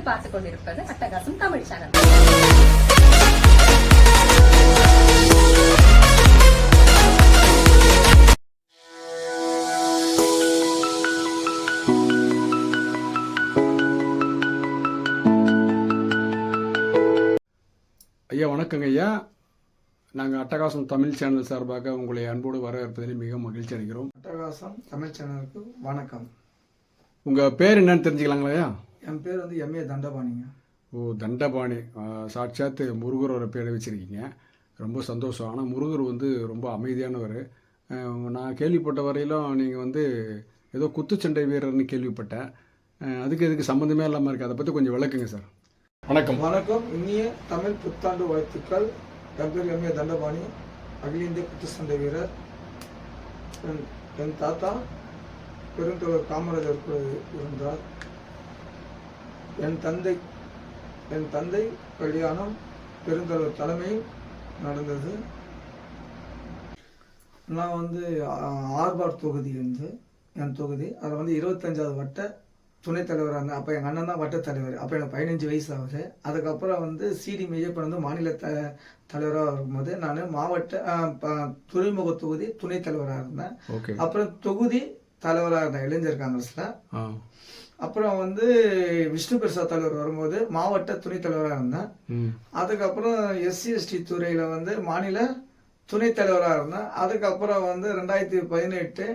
நீங்கள் பார்த்துக் கொண்டிருப்பது அட்டகாசம் தமிழ் சேனல். ஐயா வணக்கங்க ஐயா. நாங்கள் அட்டகாசம் தமிழ் சேனல் சார்பாக உங்களை அன்போடு வரவேற்பதில் மிக மகிழ்ச்சி அடைகிறோம். அட்டகாசம் தமிழ் சேனலுக்கு வணக்கம். உங்கள் பேர் என்னன்னு தெரிஞ்சுக்கலாங்களா ஐயா? என் பேர் வந்து எம்ஏ தண்டபாணிங்க. ஓ தண்டபாணி. சாட்சாத்து முருகரோட பேரை வச்சுருக்கீங்க. ரொம்ப சந்தோஷம். ஆனால் முருகர் வந்து ரொம்ப அமைதியானவர். நான் கேள்விப்பட்ட வரையிலும் நீங்கள் வந்து ஏதோ குத்துச்சண்டை வீரர்னு கேள்விப்பட்டேன். அதுக்கு இதுக்கு சம்மந்தமே இல்லாமல் இருக்குது அதை பற்றி கொஞ்சம் விளக்குங்க சார். வணக்கம். வணக்கம். இனிய தமிழ் புத்தாண்டு வாழ்த்துக்கள். என் பேர் எம்ஏ தண்டபாணி. அகில இந்திய குத்துச்சண்டை வீரர். என் தாத்தா பெருந்தொழில் காமராஜர் கூட இருந்தார். என் தந்தை என் தந்தை கல்யாணம் பெருந்தொழில் தலைமையில் நடந்தது. நான் வந்து ஆர்பார் தொகுதியிலிருந்து என் தொகுதி. அதில் வந்து இருபத்தஞ்சாவது வட்ட துணைத் தலைவராக இருந்தேன் அப்போ எங்கள் அண்ணன் தான் வட்ட தலைவர். அப்போ எனக்கு பதினஞ்சு வயசு ஆகுது. அதுக்கப்புறம் வந்து சிடி மேஜப்பன் வந்து மாநில த தலைவராக இருக்கும்போது நான் மாவட்ட துறைமுக தொகுதி துணைத் தலைவராக இருந்தேன். அப்புறம் தொகுதி தலைவராக இருந்தேன் இளைஞர் காங்கிரஸில். அப்புறம் வந்து விஷ்ணு பிரசாத் தலைவர் வரும்போது மாவட்ட துணைத் தலைவராக இருந்தேன். அதுக்கப்புறம் எஸ்சி எஸ்டி துறையில் வந்து மாநில துணைத் தலைவராக இருந்தேன். அதுக்கப்புறம் வந்து ரெண்டாயிரத்தி பதினெட்டு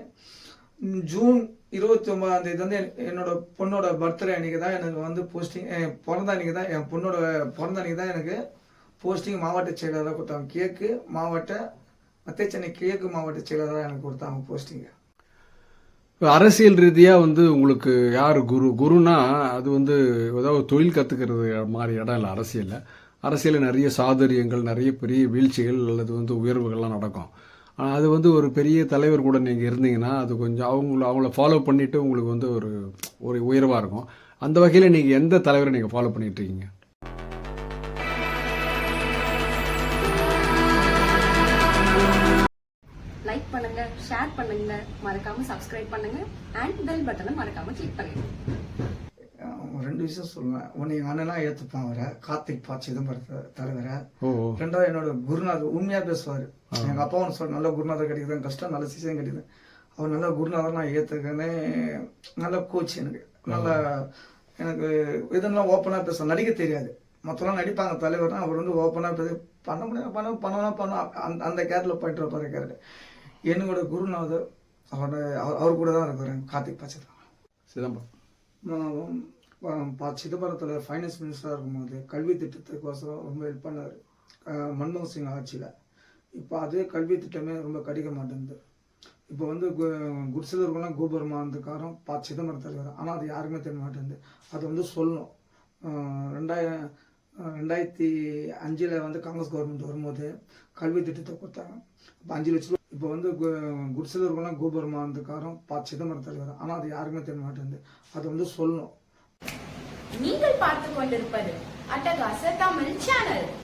ஜூன் இருபத்தி ஒன்பதாம் தேதி வந்து என்- என்னோட பொண்ணோட பர்த்டே அன்னைக்கு தான் எனக்கு வந்து போஸ்டிங் பிறந்த அன்னைக்கு தான் என் பொண்ணோட பிறந்த அன்னைக்கு தான் எனக்கு போஸ்டிங் மாவட்ட செயலாளராக கொடுத்தாங்க. கிழக்கு மாவட்ட மத்திய சென்னை கிழக்கு மாவட்ட செயலாளராக எனக்கு கொடுத்தாங்க போஸ்டிங்க. அரசியல் ரீதியாக வந்து உங்களுக்கு யார் குரு? குருனா அது வந்து ஏதாவது தொழில் கற்றுக்கிறது மாதிரி இடம் இல்லை அரசியலில். அரசியலில் நிறைய சாதுரியங்கள் நிறைய பெரிய வீழ்ச்சிகள் அல்லது வந்து உயர்வுகள்லாம் நடக்கும். ஆனால் அது வந்து ஒரு பெரிய தலைவர் கூட நீங்கள் இருந்தீங்கன்னா அது கொஞ்சம் அவங்கள அவங்கள ஃபாலோ பண்ணிவிட்டு உங்களுக்கு வந்து ஒரு ஒரு உயர்வாக இருக்கும். அந்த வகையில் நீங்கள் எந்த தலைவரை நீங்கள் ஃபாலோ பண்ணிட்டு பண்ணுங்க ஷேர் பண்ணுங்க மறக்காம சப்ஸ்கிரைப் பண்ணுங்க அண்ட் பெல் பட்டனை மறக்காம கிளிக் பண்ணுங்க. ரெண்டு விஷயம் சொல்லுவேன். ஒன்று எங்கள் அண்ணனா ஏற்றுப்பான் அவரை. கார்த்திக் பா சிதம்பரம் த- தலைவரை. ரெண்டாவது என்னோட குருநாதர் உண்மையா பேசுவார். எங்க அப்பா ஒன்று சொல்ற நல்ல குருநாதர் கிடைக்குது கஷ்டம் நல்ல சிஷியம் கிடைக்குது. அவர் நல்ல குருநாதர் நான் ஏற்றுக்கனே நல்ல கோச் எனக்கு. நல்ல எனக்கு இதெல்லாம் ஓப்பனாக பேச நடிக்க தெரியாது. மற்றெல்லாம் நடிப்பாங்க தலைவர்னா அவர் வந்து ஓப்பனாக பேச பண்ண முடியாது பண்ண பண்ணலாம் பண்ண அந்த அந்த கேரளில் போயிட்டு இருப்பாரு கேரட் என்னோட குருநாதர் அவரோட அவர் கூட தான் இருக்கிறேன் கார்த்திக் பச்சை சிதம்பரம். சிதம்பரத்தில் ஃபைனான்ஸ் மினிஸ்டராக இருக்கும்போது கல்வி திட்டத்துக்கோசரம் ரொம்ப ஹெல்ப் பண்ணார். மன்மோகன் சிங் ஆட்சியில். இப்போ அதே கல்வி திட்டமே ரொம்ப கிடைக்க மாட்டேங்குது இப்போ வந்து கு- குடிசைலருக்கெல்லாம் கோபுரமானதுக்காரம் பா சிதம்பரம் தலைவர் ஆனால் அது யாருக்குமே தெரிய மாட்டேங்குது. அதை வந்து சொல்லணும். ரெண்டாயிரம் ரெண்டாயிரத்தி அஞ்சில் வந்து காங்கிரஸ் கவர்மெண்ட் வரும்போது கல்வி திட்டத்தை கொடுத்தாங்க. இப்போ அஞ்சு லட்ச ரூபா இப்போ வந்து கு- கோபுரமாக கோபுரமானதுக்காரம் பா சிதம்பரம் தலைவர். ஆனால் அது யாருக்குமே தெரிய மாட்டேங்குது. அதை வந்து சொல்லணும். நீங்கள் பார்த்து கொண்டிருப்பது அட்டகாச தமிழ் சேனல்